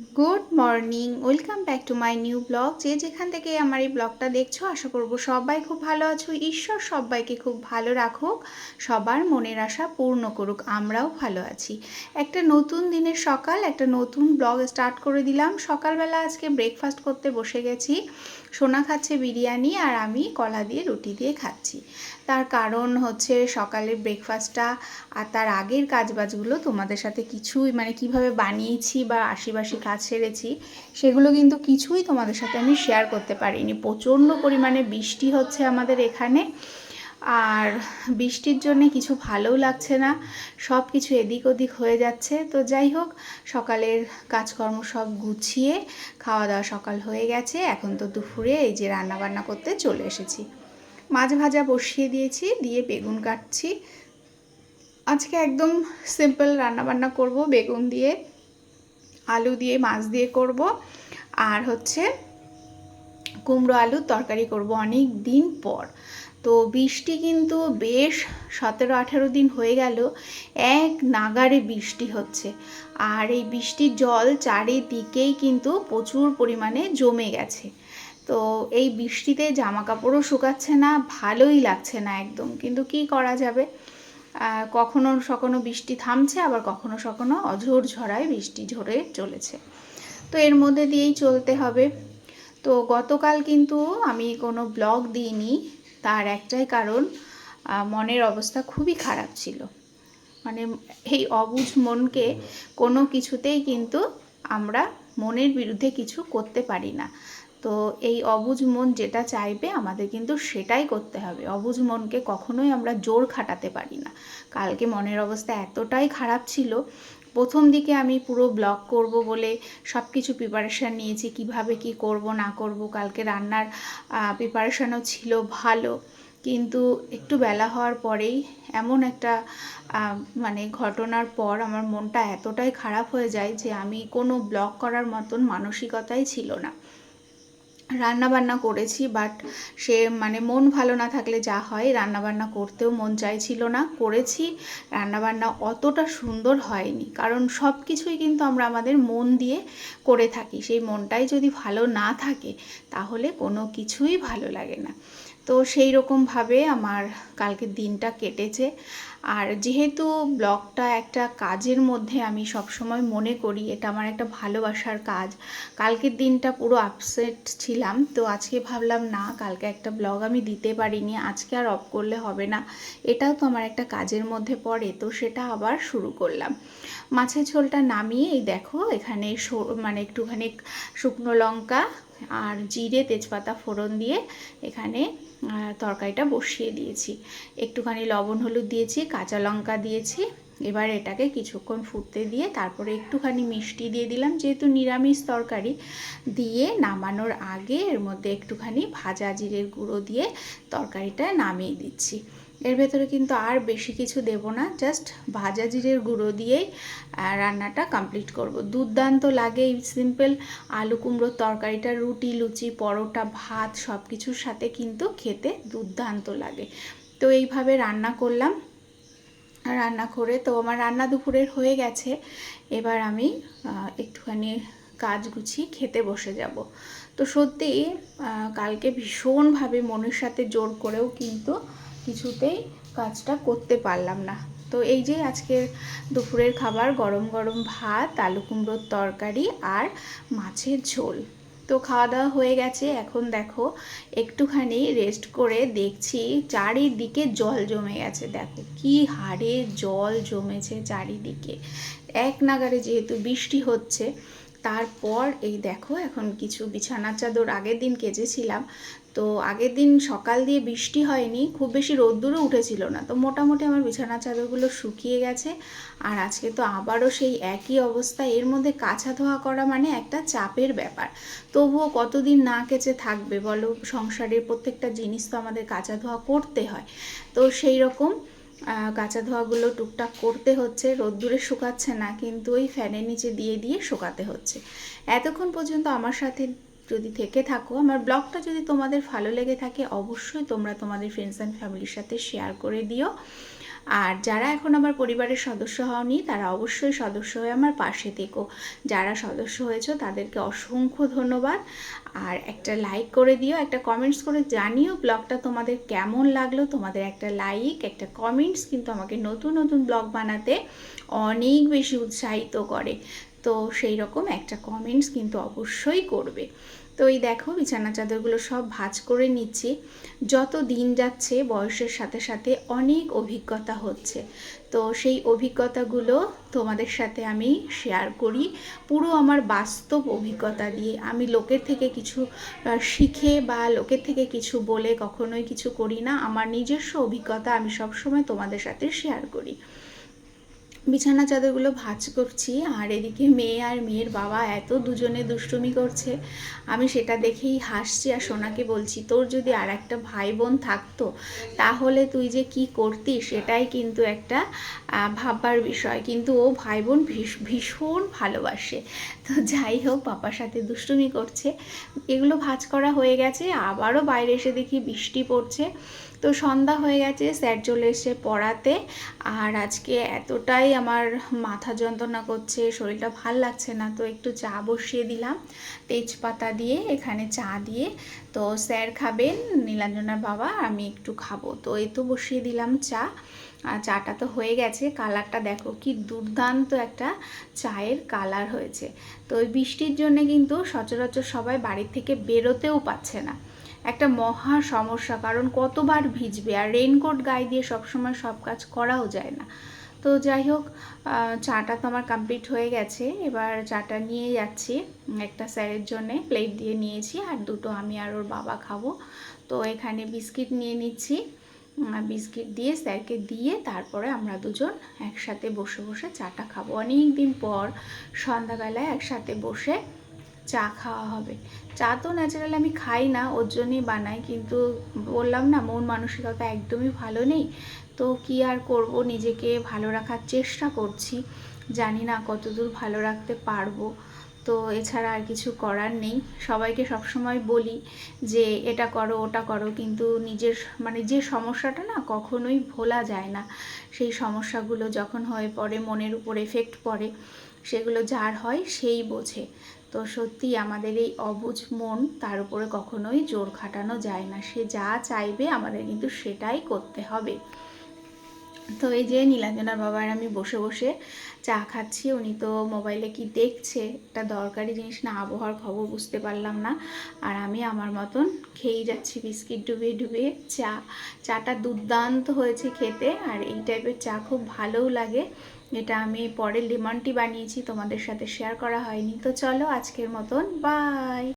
Good morning welcome back to my new blog যে যেখান থেকে আমার এই ব্লগটা দেখছ, আশা করব সবাই খুব ভালো আছো। ঈশ্বর সবাইকে খুব ভালো রাখুক, সবার মনের আশা পূর্ণ করুক, আমরাও ভালো আছি। একটা নতুন দিনের সকাল, একটা নতুন ব্লগ স্টার্ট করে দিলাম। সকালবেলা আজকে ব্রেকফাস্ট করতে বসে গেছি। সোনা খাচ্ছে বিরিয়ানি আর আমি কলা দিয়ে রুটি দিয়ে খাচ্ছি। তার কারণ হচ্ছে সকালের ব্রেকফাস্টটা আর তার আগের কাজবাজগুলো তোমাদের সাথে কিছুই মানে কীভাবে বানিয়েছি বা আশিবাসি কাজ সেরেছি, সেগুলো কিন্তু কিছুই তোমাদের সাথে আমি শেয়ার করতে পারিনি। প্রচণ্ড পরিমাণে বৃষ্টি হচ্ছে আমাদের এখানে, আর বৃষ্টির জন্য কিছু ভালোও লাগছে না সব কিছু এদিক ওদিক হয়ে যাচ্ছে। তো যাই হোক, সকালের কাজকর্ম সব গুছিয়ে খাওয়া দাওয়া সকাল হয়ে গেছে। এখন তো দুপুরে এই যে রান্না বান্না করতে চলে এসেছি। মাছ ভাজা বসিয়ে দিয়েছি, দিয়ে বেগুন কাটছি। আজকে একদম সিম্পল রান্নাবান্না করব, বেগুন দিয়ে, আলু দিয়ে, মাছ দিয়ে করব। আর হচ্ছে কুমড়ো আলুর তরকারি করব অনেক দিন পর। তো বৃষ্টি কিন্তু বেশ সতেরো আঠেরো দিন হয়ে গেল, এক নাগারে বৃষ্টি হচ্ছে। আর এই বৃষ্টির জল চারিদিকেই কিন্তু প্রচুর পরিমাণে জমে গেছে। তো এই বৃষ্টিতে জামা কাপড়ও শুকাচ্ছে না, ভালোই লাগছে না একদম। কিন্তু কি করা যাবে? কখনো সখনো বৃষ্টি থামছে, আবার কখনো সখনো অঝোর ঝরায় বৃষ্টি ঝরে চলেছে। তো এর মধ্যে দিয়েই চলতে হবে। তো গতকাল কিন্তু আমি কোনো ব্লগ দিইনি, তার একটাই কারণ মনের অবস্থা খুবই খারাপ ছিল। মানে এই অবুঝ মনকে কোনো কিছুতেই কিন্তু আমরা মনের বিরুদ্ধে কিছু করতে পারি না। তো এই অবুঝ মন যেটা চাইবে আমাদের কিন্তু সেটাই করতে হবে। অবুঝ মনকে কখনোই আমরা জোর খাটাতে পারি না। কালকে মনের অবস্থা এতটাই খারাপ ছিল, প্রথম দিকে আমি পুরো ব্লগ করব বলে সব কিছু প্রিপারেশান নিয়েছি, কীভাবে কি করব, না করব, কালকে রান্নার প্রিপারেশানও ছিল ভালো। কিন্তু একটু বেলা হওয়ার পরেই এমন একটা মানে ঘটনার পর আমার মনটা এতটাই খারাপ হয়ে যায় যে আমি কোনো ব্লগ করার মতন মানসিকতাই ছিল না। রান্না বান্না করেছি বাট সে মানে মন ভালো না থাকলে যা হয় রান্না বান্না করতেও মন চাইছিল না। করেছি, রান্নাবান্না অতটা সুন্দর হয়নি, কারণ সব কিছুই কিন্তু আমরা আমাদের মন দিয়ে করে থাকি। সেই মনটাই যদি ভালো না থাকে, তাহলে কোনো কিছুই ভালো লাগে না। তো সেই রকমভাবে আমার কালকের দিনটা কেটেছে। আর যেহেতু ব্লগটা একটা কাজের মধ্যে আমি সবসময় মনে করি, এটা আমার একটা ভালোবাসার কাজ। কালকের দিনটা পুরো আপসেট ছিলাম, তো আজকে ভাবলাম, না, কালকে একটা ব্লগ আমি দিতে পারিনি, আজকে আর অফ করলে হবে না। এটাও তো আমার একটা কাজের মধ্যে পড়ে, তো সেটা আবার শুরু করলাম। মাছের ঝোলটা নামিয়ে এই দেখো, এখানে মানে একটুখানি শুকনো লঙ্কা আর জিরে, তেজপাতা ফোড়ন দিয়ে এখানে তরকারিটা বসিয়ে দিয়েছি। একটুখানি লবণ হলুদ দিয়েছি কাঁচা লঙ্কা দিয়েছি। এবার এটাকে কিছুক্ষণ ফুটতে দিয়ে তারপরে একটুখানি মিষ্টি দিয়ে দিলাম। যেহেতু নিরামিষ তরকারি, দিয়ে নামানোর আগে এর মধ্যে একটুখানি ভাজা জিরের গুঁড়ো দিয়ে তরকারিটা নামিয়ে দিচ্ছি। এর ভেতরে কিন্তু আর বেশি কিছু দেব না, জাস্ট ভাজা জিরের গুঁড়ো দিয়েই রান্নাটা কমপ্লিট করব। দুর্দান্ত লাগে এই সিম্পল আলু কুমড়োর তরকারিটা, রুটি, লুচি, পরোটা, ভাত সব কিছুর সাথে কিন্তু খেতে দুর্দান্ত লাগে। তো এইভাবে রান্না করলাম। রান্না করে। তো আমার রান্না দুপুরের হয়ে গেছে। এবার আমি একটুখানি কাজ গুছিয়ে খেতে বসে যাব। তো সত্যি কালকে ভীষণভাবে মনের সাথে জোর করেও কিন্তু কিছুতেই কাজটা করতে পারলাম না। তো এই যে আজকের দুপুরের খাবার, গরম গরম ভাত, আলু কুমড়োর তরকারি আর মাছের ঝোল। তো খাওয়া দাওয়া হয়ে গেছে। এখন দেখো, একটুখানি রেস্ট করে দেখছি চারিদিকে জল জমে গেছে। দেখো কি হারে জল জমেছে চারিদিকে। এক নাগারে যেহেতু বৃষ্টি হচ্ছে তারপর এই দেখো এখন কিছু বিছানার চাদর আগের দিন কেচেছিলাম। তো আগের দিন সকাল দিয়ে বৃষ্টি হয়নি, খুব বেশি রোদ্দুরও উঠেছিল না। তো মোটামুটি আমার বিছানা চাদরগুলো শুকিয়ে গেছে। আর আজকে তো আবারও সেই একই অবস্থা। এর মধ্যে কাছা ধোয়া করা মানে একটা চাপের ব্যাপার। তবুও কতদিন না কেচে থাকবে বলো? সংসারের প্রত্যেকটা জিনিস তো আমাদের কাঁচা ধোয়া করতে হয়। তো সেই রকম কাঁচা ধোয়াগুলো টুকটাক করতে হচ্ছে, রোদ্দুরে শুকাচ্ছে না, কিন্তু ওই ফ্যানের নিচে দিয়ে দিয়ে শুকাতে হচ্ছে। এতক্ষণ পর্যন্ত আমার সাথে যদি থেকে থাকো, আমার ব্লগটা যদি তোমাদের ভালো লেগে থাকে, অবশ্যই তোমরা তোমাদের ফ্রেন্ডস অ্যান্ড ফ্যামিলির সাথে শেয়ার করে দিও। আর যারা এখন আমার পরিবারের সদস্য হওনি, তারা অবশ্যই সদস্য হয়ে আমার পাশে থেকো। যারা সদস্য হয়েছে, তাদেরকে অসংখ্য ধন্যবাদ। আর একটা লাইক করে দিও, একটা কমেন্টস করে জানিও ব্লগটা তোমাদের কেমন লাগল। তোমাদের একটা লাইক একটা কমেন্টস কিন্তু আমাকে নতুন নতুন ব্লগ বানাতে অনেক বেশি উৎসাহিত করে। তো সেই রকম একটা কমেন্টস কিন্তু অবশ্যই করবে। তো এই দেখো বিছানা চাদরগুলো সব ভাঁজ করে নিচ্ছি। যত দিন যাচ্ছে বয়সের সাথে সাথে অনেক অভিজ্ঞতা হচ্ছে। তো সেই অভিজ্ঞতাগুলো তোমাদের সাথে আমি শেয়ার করি। পুরো আমার বাস্তব অভিজ্ঞতা দিয়ে। আমি লোকের থেকে কিছু শিখে বা লোকের থেকে কিছু বলে কখনোই কিছু করি না। আমার নিজস্ব অভিজ্ঞতা আমি সবসময় তোমাদের সাথে শেয়ার করি। বিছানা চাদরগুলো ভাঁজ করছি, আর এদিকে মেয়ে আর মেয়ের বাবা এত দুজনে দুষ্টুমি করছে, আমি সেটা দেখেই হাসছি আর সোনাকে বলছি, তোর যদি আর একটা ভাই বোন থাকতো, তাহলে তুই যে কি করতিস, সেটাই কিন্তু একটা ভাববার বিষয়। কিন্তু ও ভাই বোন ভীষ- ভীষণ ভালোবাসে। তো যাই হোক, পাপার সাথে দুষ্টুমি করছে। এগুলো ভাঁজ করা হয়ে গেছে, আবারও বাইরে এসে দেখি বৃষ্টি পড়ছে। তো সন্ধ্যা হয়ে গেছে, স্যার চলে এসে পড়াতে। আর আজকে এতটাই আমার মাথা যন্ত্রণা করছে, শরীরটা ভালো লাগছে না, তো একটু চা বসিয়ে দিলাম তেজপাতা দিয়ে, এখানে চা দিয়ে। তো স্যার খাবেন, নীলাঞ্জনার বাবা, আমি একটু খাব। তো এই তো বসিয়ে দিলাম চা। আর চাটা তো হয়ে গেছে। কালারটা দেখো কি দুর্দান্ত একটা চায়ের কালার হয়েছে। তো ওই বৃষ্টির জন্য কিন্তু সচরাচর সবাই বাড়ির থেকে বেরোতেও পাচ্ছে না। একটা মহা সমস্যা, কারণ কতবার ভিজবে আর রেইনকোট গায়ে দিয়ে সবসময় সব কাজ করাও যায় না। তো যাই হোক চাটা তো আমার কমপ্লিট হয়ে গেছে। এবার চাটা নিয়ে যাচ্ছি। একটা স্যারের জন্যে প্লেট দিয়ে নিয়েছি আর দুটো আমি আর ওর বাবা খাব। তো এখানে বিস্কিট নিয়ে নিচ্ছি। বিস্কিট দিয়ে, স্যারকে দিয়ে তারপরে আমরা দুজন একসাথে বসে বসে চাটা খাব। অনেক দিন পর সন্ধ্যাবেলায় একসাথে বসে চা খাওয়া হবে। চা তো ন্যাচারালি আমি খাই না, ওর জন্যই বানাই, কিন্তু বললাম না, মন মানসিকতা একদমই ভালো নেই। তো কি আর করব, নিজেকে ভালো রাখার চেষ্টা করছি। জানি না কতদূর ভালো রাখতে পারব। তো এছাড়া আর কিছু করার নেই। সবাইকে সবসময় বলি যে, এটা করো, ওটা করো। কিন্তু নিজের মানে যে সমস্যাটা না কখনোই ভোলা যায় না। সেই সমস্যাগুলো যখন হয়ে পড়ে, মনের উপর এফেক্ট পড়ে, সেগুলো যার হয় সেই বোঝে। তো সত্যি আমাদের এই অবুঝ মন, তার উপরে কখনোই জোর খাটানো যায় না। সে যা চাইবে আমাদের কিন্তু সেটাই করতে হবে। তো এই যে নীলাঞ্জনার বাবার আমি বসে বসে চা খাচ্ছি, উনি তো মোবাইলে কি দেখছে, একটা দরকারি জিনিস না, আবহাওয়ার খবর বুঝতে পারলাম না। আর আমি আমার মতন খেয়েই যাচ্ছি বিস্কিট ডুবিয়ে ডুবিয়ে চা। চাটা দুর্দান্ত হয়েছে খেতে আর এই টাইপের চা খুব ভালোও লাগে। এটা আমি পরে লেমন টি বানিয়েছি, তোমাদের সাথে শেয়ার করা হয়নি। তো চলো আজকের মতন বাই